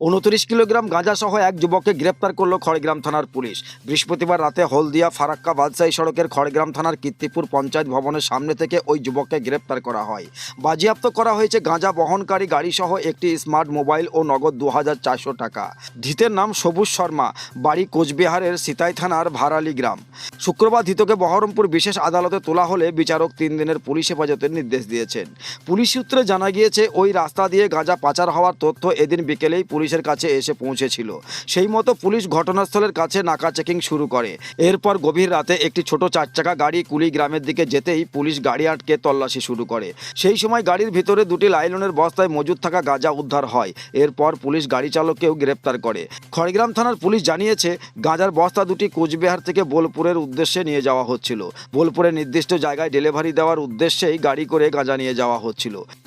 উনত্রিশ কিলোগ্রাম গাঁজা সহ এক যুবককে গ্রেপ্তার করল খড়গ্রাম থানার পুলিশ। বৃহস্পতিবার রাতে হলদিয়া ফারাক্কা বাদশাহী সড়কের খড়গ্রাম থানার কীর্তিপুর পঞ্চায়েত ভবনের সামনে থেকে ওই যুবককে গ্রেপ্তার করা হয়। বাজেয়াপ্ত করা হয়েছে গাঁজা বহনকারী গাড়ি সহ একটি স্মার্ট মোবাইল ও নগদ দু হাজার চারশো টাকা। ধৃতের নাম সবুজ শর্মা, বাড়ি কোচবিহারের সিতাই থানার ভারালি গ্রাম। শুক্রবার ধৃতকে বহরমপুর বিশেষ আদালতে তোলা হলে বিচারক তিন দিনের পুলিশ হেফাজতের নির্দেশ দিয়েছেন। পুলিশ সূত্রে জানা গিয়েছে, ওই রাস্তা দিয়ে গাঁজা পাচার হওয়ার তথ্য এদিন বিকেলেই পুলিশের কাছে এসে পৌঁছেছিল। সেই মতো পুলিশ ঘটনাস্থলের কাছে নাকা চেকিং শুরু করে। এরপর গভীর রাতে একটি ছোট চার চাকা গাড়ি কুলি গ্রামের দিকে যেতেই পুলিশ গাড়ি আটকে তল্লাশি শুরু করে। সেই সময় গাড়ির ভিতরে দুটি লাইলনের বস্তায় মজুদ থাকা গাঁজা উদ্ধার হয়। এরপর পুলিশ গাড়ি চালককেও গ্রেপ্তার করে। খড়গ্রাম থানার পুলিশ জানিয়েছে, গাঁজার বস্তা দুটি কোচবিহার থেকে বোলপুরের উদ্দেশ্যে নিয়ে যাওয়া হচ্ছিল। বোলপুরের নির্দিষ্ট জায়গায় ডেলিভারি দেওয়ার উদ্দেশ্যেই গাড়ি করে গাঁজা নিয়ে যাওয়া হচ্ছিল।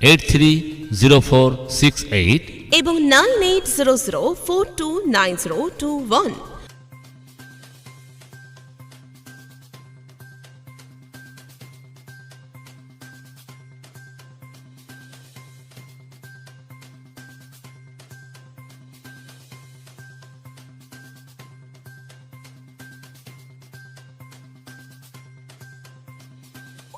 eight three zero four six eight এবং nine eight zero zero four two nine zero two one